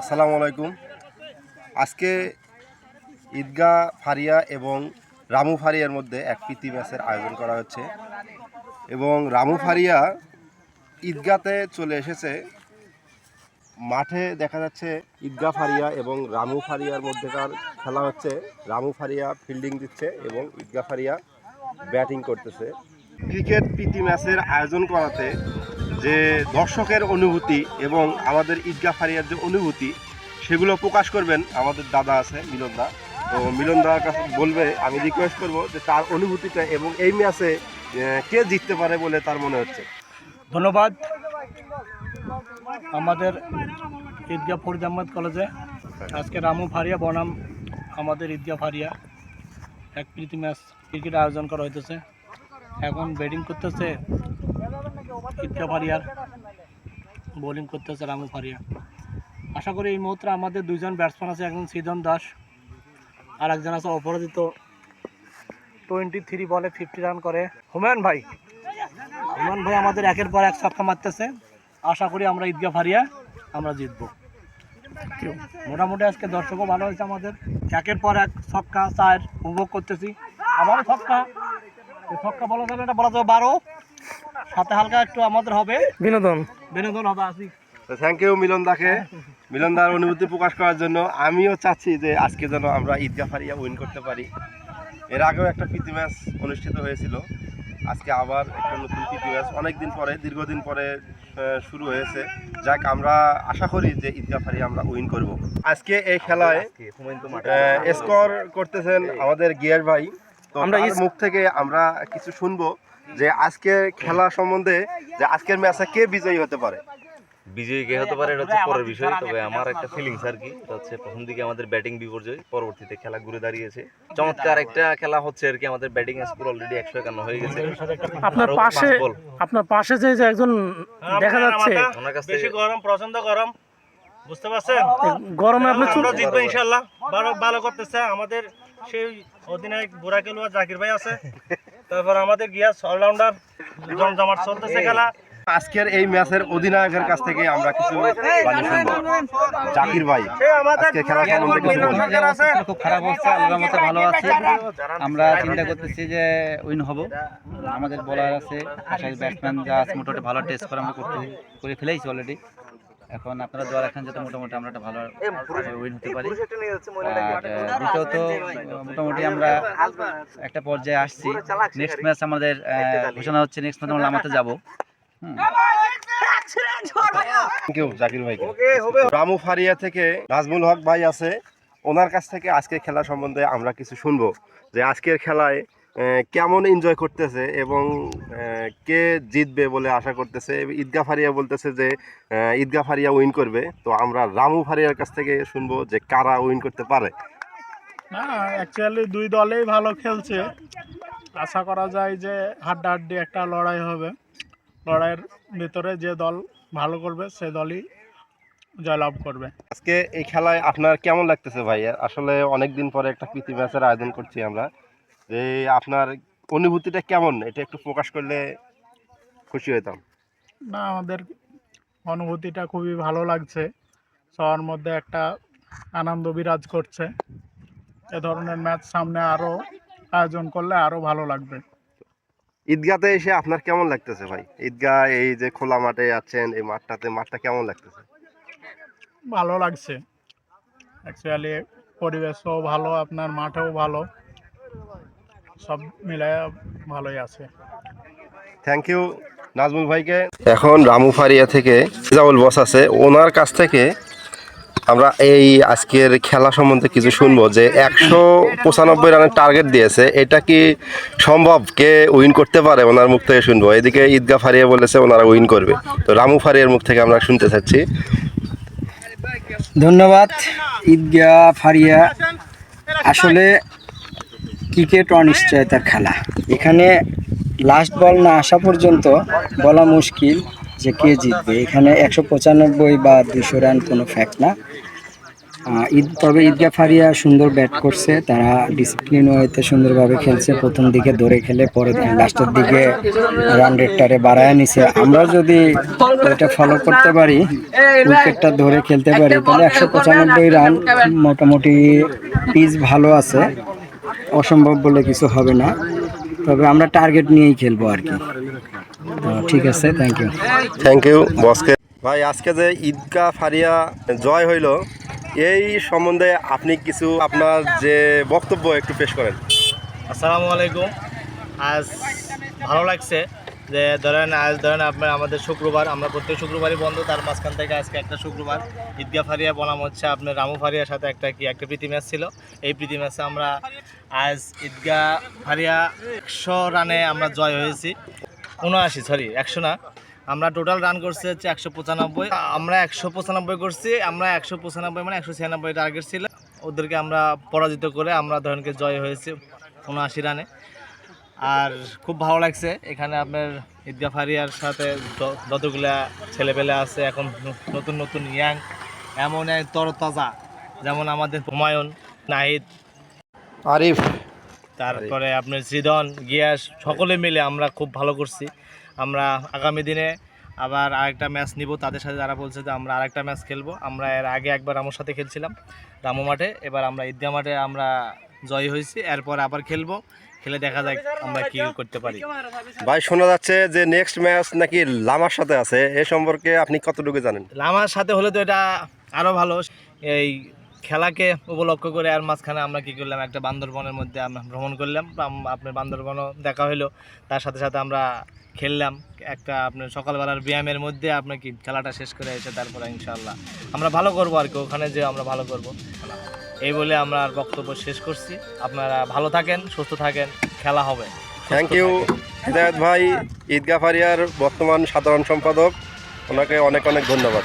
আসসালামু আলাইকুম। আজকে ঈদগাহ ফারিয়া এবং রামু ফারিয়ার মধ্যে এক প্রীতি ম্যাচের আয়োজন করা হচ্ছে এবং রামু ফারিয়া ঈদগাতে চলে এসেছে। মাঠে দেখা যাচ্ছে ঈদগাহ ফারিয়া এবং রামু ফারিয়ার মধ্যেকার খেলা হচ্ছে। রামু ফারিয়া ফিল্ডিং দিচ্ছে এবং ঈদগাহ ফারিয়া ব্যাটিং করতেছে। ক্রিকেট প্রীতি ম্যাচের আয়োজন করাতে যে দর্শকের অনুভূতি এবং আমাদের ঈদগাহ ফারিয়ার যে অনুভূতি, সেগুলো প্রকাশ করবেন আমাদের দাদা আছে মিলন দা তো মিলন দার কাছে বলবে, আমি রিকোয়েস্ট করব যে তার অনুভূতিটা এবং এই ম্যাচে কে জিততে পারে বলে তার মনে হচ্ছে? ধন্যবাদ। আমাদের ঈদগাহ ফরিদ আহমদ কলেজে আজকে রামু ফারিয়া বনাম আমাদের ঈদগাহ ফারিয়া। এক প্রীতি ম্যাচ ক্রিকেট আয়োজন করা হইতেছে। এখন ব্যাটিং করতেছে ঈদগাহ ফারিয়ার বোলিং করতেছে রামু ফারিয়া। আশা করি এই মুহূর্তে আমাদের দুইজন ব্যাটসম্যান আছে, একজন সৃজন দাস আর একজন আছে অপরাজিত। টোয়েন্টি থ্রি বলে ফিফটি রান করে। হুমায়ুন ভাই ইমন ভাই আমাদের একের পর এক ছক্কা মারতেছে। আশা করি আমরা ঈদগাহ ফারিয়া, আমরা জিতবো। মোটামুটি আজকে দর্শকও ভালো হয়েছে আমাদের। একের পর এক ছক্কা, চার, উপভোগ করতেছি। আবারও ছক্কা। ছক্কা বলা যাবে এটা বলা যাবে বারো। সাথে হালকা একটু আমাদের হবে। বিনোদন। বিনোদন হবে আসি। তো থ্যাংক ইউ মিলন দাকে। মিলন দার অনুভূতি প্রকাশ করার জন্য আমিও চাচ্ছি যে আজকে যেন আমরা ঈদগাহ ফারিয়া উইন করতে পারি। এর আগেও একটা প্রীতি ম্যাচ অনুষ্ঠিত হয়েছিল। আজকে আবার একটা নতুন প্রীতি ম্যাচ অনেকদিন পরে দীর্ঘদিন পরে শুরু হয়েছে। যাক আমরা আশা করি যে ঈদগাহ ফারিয়া আমরা উইন করব। আজকে এই খেলায় স্কোর করতেছেন আমাদের গিয়ার ভাই। তো আমরা আমরা মুখ থেকে আমরা কিছু শুনব। যে আজকে খেলা সম্বন্ধে যে আজকের ম্যাচে কে বিজয়ী হতে পারে? বিজয়ী কে হতে পারে এটা হচ্ছে পরের বিষয়। তবে আমার একটা ফিলিংস আর কি। এটা হচ্ছে প্রথম দিকে আমাদের ব্যাটিং বিপর্যয়। পরবর্তীতে খেলা ঘুরে দাঁড়িয়েছে। চমৎকার একটা খেলা হচ্ছে আর কি আমাদের ব্যাটিং স্কোর অলরেডি একশো একান্ন হয়ে গেছে। আপনার পাশে আপনার পাশে যে যে একজন দেখা যাচ্ছে ওনার কাছ বেশি থেকে গরম প্রচণ্ড গরম। বুঝতে পারছেন? গরমে আপনি চুল আমরা জিতবো ইনশাল্লাহ ভালো ভালো করতেছে আমাদের সেই অধিনায়ক বুড়া কেলুয়া জাকির ভাই আছে। তারপর আমাদের গিয়াস অলরাউন্ডার জমজমাট চলতেছে খেলা। আজকের এই ম্যাচের অধিনায়কের কাছ থেকে আমরা কিছু জাকির ভাই আজকে খেলা সম্বন্ধে কিছু। খুব খারাপ অবস্থা আল্লাহর মতো ভালো আছে। আমরা চিন্তা করতেছি যে উইন হব। আমাদের বলার আছে ব্যাটসম্যান যা আছে মোটামুটি ভালো টেস্ট করে আমরা করতে করে ফেলেইছি অলরেডি এখন আপনারা দোয়া রাখেন যাতে মোটামুটি আমরা একটা ভালো উইন হতে পারি। দ্বিতীয়ত মোটামুটি আমরা একটা পর্যায়ে আসছি। নেক্সট ম্যাচ আমাদের আহ, ঘোষণা হচ্ছে নেক্সট ম্যাচ আমরা লামাতে যাব। হুম। থ্যাংক ইউ জাকির ভাইকে। রামু ফারিয়া থেকে নাজমুল হক ভাই আছে। ওনার কাছ থেকে আজকের খেলা সম্বন্ধে আমরা কিছু শুনব। যে আজকের খেলায় কেমন এনজয় করতেছে এবং কে জিতবে বলে আশা করতেছে? ঈদগা ফারিয়া বলতেছে যে ঈদগা ফারিয়া উইন করবে। তো আমরা রামু ফারিয়ার কাছ থেকে শুনব যে কারা উইন করতে পারে। না অ্যাকচুয়ালি দুই দলেই ভালো খেলছে। আশা করা যায় যে হাড্ডাহাড্ডি একটা লড়াই হবে। লড়াইয়ের ভিতরে যে দল ভালো করবে সে দলই জয়লাভ করবে। আজকে এই খেলায় আপনার কেমন লাগতেছে ভাই আসলে অনেক দিন পরে একটা প্রীতি ম্যাচের আয়োজন করছি আমরা। যে আপনার অনুভূতিটা কেমন? এটা একটু প্রকাশ করলে খুশি হতাম না আমাদের অনুভূতিটা খুবই ভালো লাগছে। সবার মধ্যে একটা আনন্দ বিরাজ করছে। এ ধরনের ম্যাচ সামনে আরও আয়োজন করলে আরও ভালো লাগবে। ঈদগাতে এসে আপনার কেমন লাগতেছে ভাই? ঈদগাহ এই যে খোলা মাঠে আছেন এই মাঠটাতে মাঠটা কেমন লাগতেছে? ভালো লাগছে। অ্যাকচুয়ালি পরিবেশও ভালো আপনার মাঠেও ভালো। সব মিলায় ভালোই আছে। থ্যাংক ইউ নাজমুল ভাইকে। এখন রামু ফারিয়া থেকে জাউল বস আছে। ওনার কাছ থেকে আমরা এই আজকের খেলা সম্বন্ধে কিছু শুনব যে একশো পঁচানব্বই রানের টার্গেট দিয়েছে। এটা কি সম্ভব? কে উইন করতে পারে? ওনার মুখ থেকে শুনব। এদিকে ঈদগা ফারিয়া বলেছে ওনারা উইন করবে। তো রামু ফারিয়ার মুখ থেকে আমরা শুনতে চাচ্ছি। ধন্যবাদ ঈদগা ফারিয়া। আসলে ক্রিকেট অনিশ্চয়তার খেলা। এখানে লাস্ট বল না আসা পর্যন্ত বলা মুশকিল যে কে জিতবে। এখানে একশো পঁচানব্বই বা দুশো রান কোনো ফ্যাক্ট না। ঈদ, তবে ঈদগা ফারিয়া সুন্দর ব্যাট করছে। তারা ডিসিপ্লিন ওয়েতে সুন্দরভাবে খেলছে। প্রথম দিকে ধরে খেলে, পরে লাস্টের দিকে রান রেটটারে বাড়ায় নিছে। আমরা যদি এটা ফলো করতে পারি উইকেটটা ধরে খেলতে পারি, তাহলে একশো পঁচানব্বই রান মোটামুটি পিচ ভালো আছে। অসম্ভব বলে কিছু হবে না। তবে আমরা টার্গেট নিয়েই খেলব আর কি। তো ঠিক আছে থ্যাংক ইউ থ্যাংক ইউ বসকে। ভাই আজকে যে ঈদগাহ ফারিয়া জয় হইল এই সম্বন্ধে আপনি কিছু আপনার যে বক্তব্য একটু পেশ করেন। আসসালামু আলাইকুম। আজ ভালো লাগছে। যে ধরেন আজ ধরেন আপনার আমাদের শুক্রবার, আমরা প্রত্যেক শুক্রবারই বন্ধ, তার মাঝখান থেকে আজকে একটা শুক্রবার। ঈদগা ফারিয়া বনাম হচ্ছে আপনার রামু ফারিয়ার সাথে একটা কি, একটা প্রীতি ম্যাচ ছিল। এই প্রীতি ম্যাচে আমরা আজ ঈদগা ফারিয়া একশো রানে আমরা জয় হয়েছি। উনআশি সরি একশো না। আমরা টোটাল রান করছি হচ্ছে একশো পঁচানব্বই। আমরা একশো পঁচানব্বই করছি, আমরা একশো পঁচানব্বই মানে একশো ছিয়ানব্বই টার্গেট ছিল। ওদেরকে আমরা পরাজিত করে আমরা ধরেনকে জয় হয়েছি উনআশি রানে। আর খুব ভালো লাগছে। এখানে আপনার ঈদগাহ ফারিয়ার সাথে যতগুলা ছেলেপেলে আছে এখন নতুন নতুন ইয়াং এমন এক তরতাজা যেমন আমাদের হুমায়ুন নাহিদ আরিফ তারপরে আপনার সৃজন গিয়াস সকলে মিলে আমরা খুব ভালো করছি। আমরা আগামী দিনে আবার আরেকটা ম্যাচ নিব। তাদের সাথে যারা বলছে যে আমরা আরেকটা ম্যাচ খেলব আমরা এর আগে একবার আমার সাথে খেলছিলাম রামু মাঠে। এবার আমরা ঈদগাহ মাঠে আমরা জয় হয়েছি। এরপর আবার খেলব। খেলে দেখা যাক আমরা কি করতে পারি। ভাই শোনা যাচ্ছে যে নেক্সট ম্যাচ নাকি লামার সাথে আছে। এ সম্পর্কে আপনি কতটুকু জানেন? লামার সাথে হলে তো এটা আরও ভালো। এই খেলাকে উপলক্ষ করে আর মাঝখানে আমরা কি করলাম একটা বান্দরবনের মধ্যে আমরা ভ্রমণ করলাম। আপনার বান্দরবনও দেখা হলো তার সাথে সাথে আমরা খেললাম। একটা আপনার সকালবেলার ব্যায়ামের মধ্যে আপনার কি খেলাটা শেষ করে এসে তারপরে ইনশাল্লাহ আমরা ভালো করব আর কি। ওখানে যে আমরা ভালো করব। এই বলে আমরা আর বক্তব্য শেষ করছি। আপনারা ভালো থাকেন সুস্থ থাকেন খেলা হবে। থ্যাংক ইউ হৃদায়ত ভাই ঈদগাহ ফারিয়ার বর্তমান সাধারণ সম্পাদক ওনাকে অনেক অনেক ধন্যবাদ।